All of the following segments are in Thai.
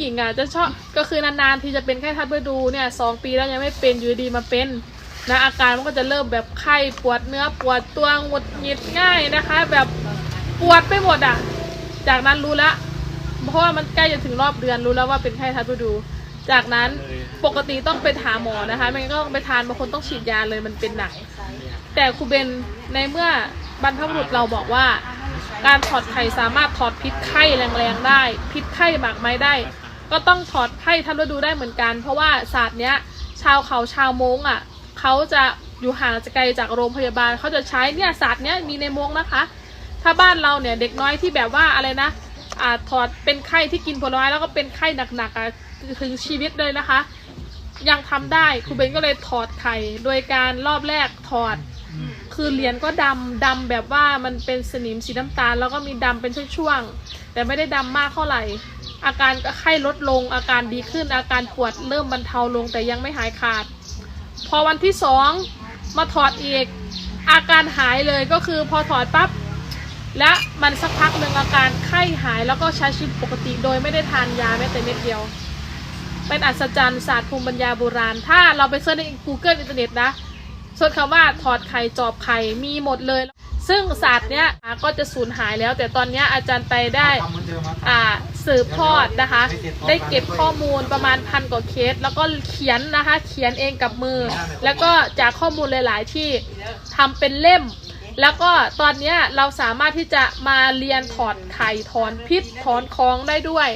หญิงอะจะชอบก็คือนานๆที่จะเป็นไข้ทัดฤดูเนี่ยสองปีแล้วยังไม่เป็นอยู่ดีมาเป็นนะอาการมันก็จะเริ่มแบบไข้ปวดเนื้อปวดตัวหงุดหงิดง่ายนะคะ แบบปวดไปหมดอะ จากนั้นรู้ละเพราะว่ามันใกล้จะถึงรอบเดือนรู้แล้วว่าเป็นไข้ทัดฤดู จากนั้นปกติต้องไปหาหมอนะคะไม่งั้นก็ต้องไปทานบางคนต้องฉีดยาเลยมันเป็นหนักแต่ครูเบนในเมื่อบรรพบุรุษเราบอกว่า การถอดไข่สามารถถอดพิษไข้แรงๆได้ พิษไข้หมากไม้ได้ ก็ต้องถอดไข้ทันฤดูได้เหมือนกัน เพราะว่าศาสตร์เนี้ย ชาวเขาชาวมงอะเขาจะอยู่ห่างไกลจากโรงพยาบาลเขาจะใช้เนี่ยศาสตร์เนี้ยมีในมงนะคะ ถ้าบ้านเราเนี่ยเด็กน้อยที่แบบว่าอะไรนะอ่าถอดเป็นไข้ที่กินผลไม้แล้วก็เป็นไข้หนักๆอะถึงชีวิตเลยนะคะ ยังทำได้ครูเบนก็เลยถอดไข่โดยการรอบแรกถอด คือเหรียญก็ดำดำแบบว่ามันเป็นสนิมสีน้ำตาล แล้วก็มีดำเป็นช่วงๆแต่ไม่ได้ดำมากเท่าไหร่ อาการก็ไข้ลดลง อาการดีขึ้น อาการปวดเริ่มบรรเทาลงแต่ยังไม่หายขาด พอวันที่สองมาถอดอีก อาการหายเลยก็คือพอถอดปั๊บและมันสักพักหนึ่งอาการไข้หายแล้วก็ใช้ชีวิตปกติโดยไม่ได้ทานยาแม้แต่เม็ดเดียว เป็นอัศจรรย์ศาสตร์ภูมิปัญญาโบราณ ถ้าเราไปเสิร์ชใน Google อินเทอร์เน็ตนะเสิร์ชคำว่าถอดไข่จอบไข่มีหมดเลย ซึ่งศาสตร์เนี้ยก็จะสูญหายแล้ว แต่ตอนเนี้ยอาจารย์ไปได้อ่า สืบทอดนะคะ ได้เก็บข้อมูลประมาณพันกว่าเคส แล้วก็เขียนนะคะ เขียนเองกับมือ แล้วก็จากข้อมูลหลาย ๆ ที่ทำเป็นเล่ม แล้วก็ตอนเนี้ยเราสามารถที่จะมาเรียนถอดไข่ถอนพิษถอนคองได้ด้วย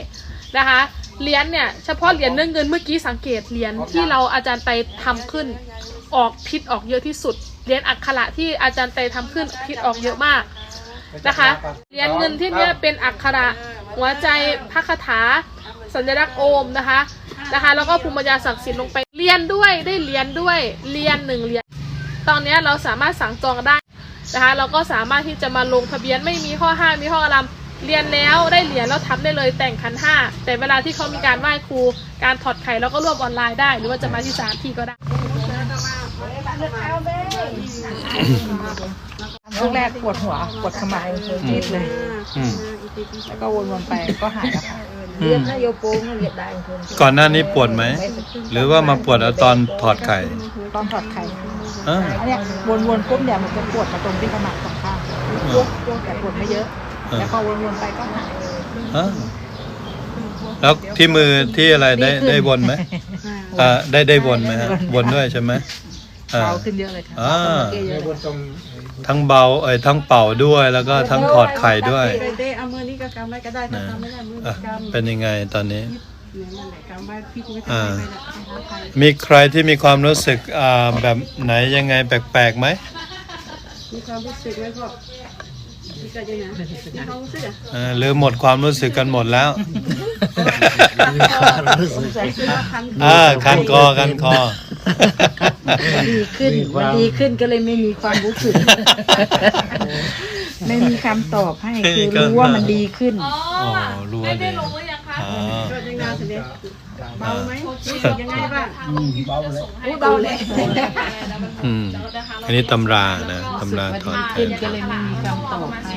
นะคะเหรียญเนี่ยเฉพาะเหรียญเรื่องเงินเมื่อกี้สังเกตเหรียญที่เราอาจารย์ไปทำขึ้นออกพิษออกเยอะที่สุดเหรียญอักขระที่อาจารย์ไปทำขึ้นพิษออกเยอะมากนะคะเหรียญเงินที่เนี้ยเป็นอักขระ หัวใจพระคาถา สัญลักษณ์โอมนะคะนะคะ แล้วก็ภูมิปัญญาศักดิ์สิทธิ์ลงไปเรียนด้วยได้เรียนด้วยเรียนหนึ่งเหรียญตอนเนี้ยเราสามารถสั่งจองได้นะคะ เราก็สามารถที่จะมาลงทะเบียนไม่มีข้อห้ามมีข้อกำลังเรียนแล้วได้เหรียญแล้วทำได้เลยแต่งขันห้าแต่เวลาที่เขามีการไหว้ครู การถอดไข่เราก็ร่วมออนไลน์ได้ หรือว่าจะมาที่สถานที่ก็ได้ช่วงแรกปวดหัวปวดขมับจี๊ดเลยอืม แล้วก็วนๆไปก็หายแล้วค่ะอืมก่อนหน้านี้ปวดไหม หรือว่ามาปวดเอาตอนถอดไข่ตอนถอดไข่เอออันเนี้ยวนๆปุ๊บเนี่ยมันจะปวดมาตรงที่ขมับสองข้างปวดปวดแต่ปวดไม่เยอะ เออแล้วพอวนๆไปก็หายเออแล้วที่มือที่อะไรได้ดีขึ้นได้วนไหมอ่าได้ได้วนไหมฮะวนด้วยใช่ไหมอ่า เบาขึ้นเยอะเลยค่ะอ่า เบาขึ้นเยอะเลยทั้งเบาเอ้ยทั้งเป่าด้วยแล้วก็ทั้งถอดไข่ด้วย เต้เอามือนี้ก็กำไว้ก็ได้ถ้านะทำไม่ได้มืออะกำเป็นยังไงตอนนี้ เนี่ยนั่นแหละกำไว้พี่ไม่อ่าทำไม่ได้นะคะใครมีใครที่มีความรู้สึกอ่าแบบไหนยังไงแปลกๆไหมมีความรู้สึกไหมพ่อมีกันยังไงมีความรู้สึกอะเออหรือหมดความรู้สึกกันหมดแล้วสงสัยคือว่าคันอ่าคันคอคันคอ ดีขึ้นมันดีขึ้นก็เลยไม่มีความรู้สึก ไม่มีคำตอบให้คือรู้ว่ามันดีขึ้น อ๋ออ๋อรู้ว่าได้ได้ดีลงหรือยังคะอ๋อก็ยังไงสิเนี่ยเบาไหมโอเครู้สึกยังไงบ้างเบาเลย อุ๊ยเบาเลย อืมอันนี้ตำรานะตำราถอดไข่ขึ้นก็เลยไม่มีคำตอบให้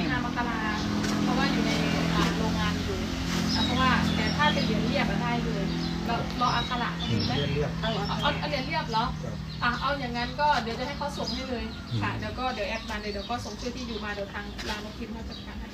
เลยเรารออักขระมีไหมเอาเอาเอาเหรียญเรียบเหรออะเอาอย่างนั้นก็เดี๋ยวจะให้เขาส่งให้เลยค่ะเดี๋ยวก็เดี๋ยวแอดมาเลยเดี๋ยวก็ส่งชื่อที่อยู่มาเดี๋ยวทางร้านนกพิมพ์เขาจัดการให้